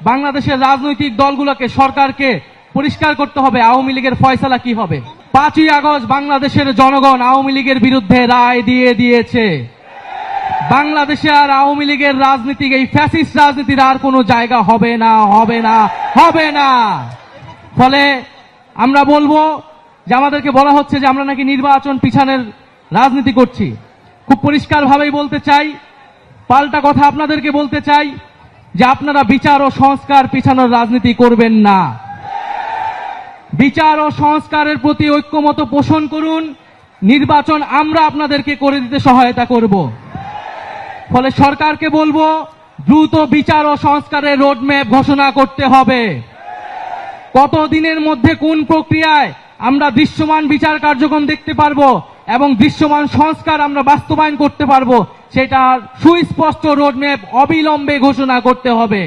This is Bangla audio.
বাংলাদেশের রাজনৈতিক দলগুলোকে সরকারকে পরিষ্কার করতে হবে, আওয়ামী লীগের ফয়সালা কি হবে? পাঁচই আগস্ট বাংলাদেশের জনগণ আওয়ামী লীগের বিরুদ্ধে রায় দিয়ে দিয়েছে। বাংলাদেশে আর আওয়ামী লীগের রাজনীতি এই ফ্যাসিস্ট রাজনীতির আর কোনো জায়গা হবে না হবে না হবে না। ফলে আমরা বলব যে আমাদেরকে বলা হচ্ছে যে আমরা নাকি নির্বাচন পিছানের রাজনীতি করছি। খুব পরিষ্কারভাবেই বলতে চাই, পাল্টা কথা আপনাদেরকে বলতে চাই যে আপনারা বিচার ও সংস্কার পিছানোর রাজনীতি করবেন না। বিচার ও সংস্কারের প্রতি ঐক্যমত পোষণ করুন। নির্বাচন আমরা আপনাদেরকে করে দিতে সহায়তা করব। ফলে সরকারকে বলব, দ্রুত বিচার ও সংস্কারের রোডম্যাপ ঘোষণা করতে হবে। কত দিনের মধ্যে কোন প্রক্রিয়ায় আমরা দৃশ্যমান বিচার কার্যক্রম দেখতে পারব এবং দৃশ্যমান সংস্কার আমরা বাস্তবায়ন করতে পারব সেটা সুস্পষ্ট রোডম্যাপ অবিলম্বে ঘোষণা করতে হবে।